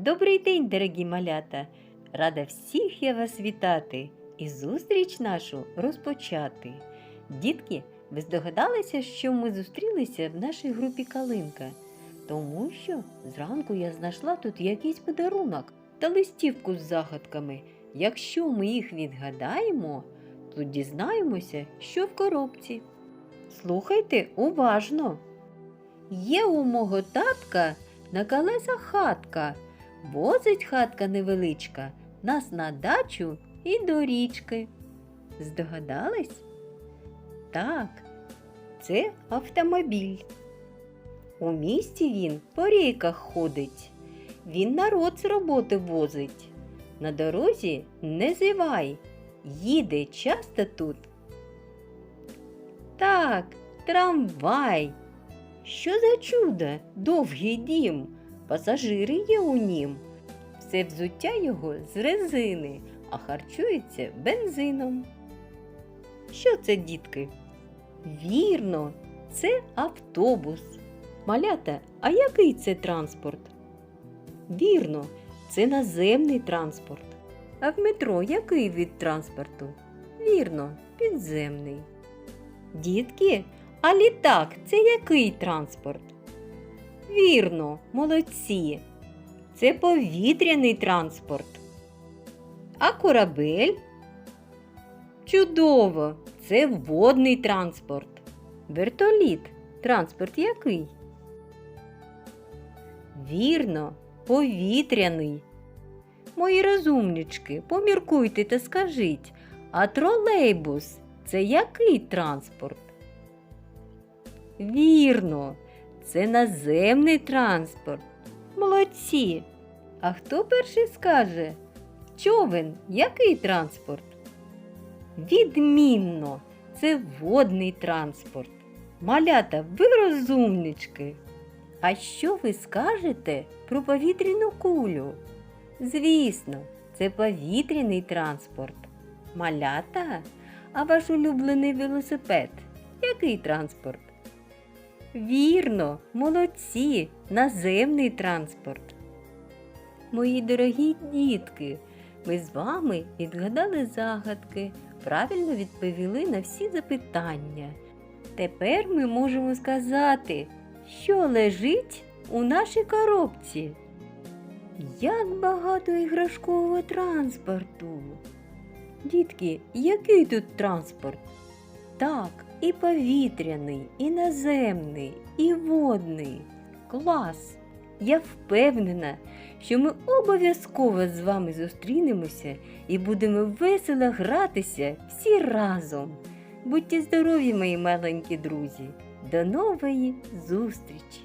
Добрий день, дорогі малята! Рада всіх я вас вітати і зустріч нашу розпочати. Дітки, ви здогадалися, що ми зустрілися в нашій групі Калинка? Тому що зранку я знайшла тут якийсь подарунок та листівку з загадками. Якщо ми їх відгадаємо, то дізнаємося, що в коробці. Слухайте уважно. Є у мого татка на колесах хатка, возить хатка невеличка, нас на дачу і до річки. Здогадались? Так, це автомобіль. У місті він по рейках ходить. Він народ з роботи возить. На дорозі не зівай, їде часто тут. Так, трамвай. Що за чудо, довгий дім, пасажири є у нім. Все взуття його з резини, а харчується бензином. Що це, дітки? Вірно, це автобус. Малята, а який це транспорт? Вірно, це наземний транспорт. А в метро який від транспорту? Вірно, підземний. Дітки, а літак це який транспорт? Вірно, молодці. Це повітряний транспорт. А корабель? Чудово! Це водний транспорт. Вертоліт. Транспорт який? Вірно, повітряний. Мої розумнички, поміркуйте та скажіть, а тролейбус це який транспорт? Вірно, це наземний транспорт. Молодці. А хто перший скаже? Човен який транспорт? Відмінно, це водний транспорт. Малята, ви розумнички. А що ви скажете про повітряну кулю? Звісно, це повітряний транспорт. Малята, а ваш улюблений велосипед який транспорт? Вірно, молодці, наземний транспорт. Мої дорогі дітки, ми з вами відгадали загадки, правильно відповіли на всі запитання. Тепер ми можемо сказати, що лежить у нашій коробці. Як багато іграшкового транспорту. Дітки, який тут транспорт? Так, і повітряний, і наземний, і водний. Клас! Я впевнена, що ми обов'язково з вами зустрінемося і будемо весело гратися всі разом. Будьте здорові, мої маленькі друзі! До нової зустрічі!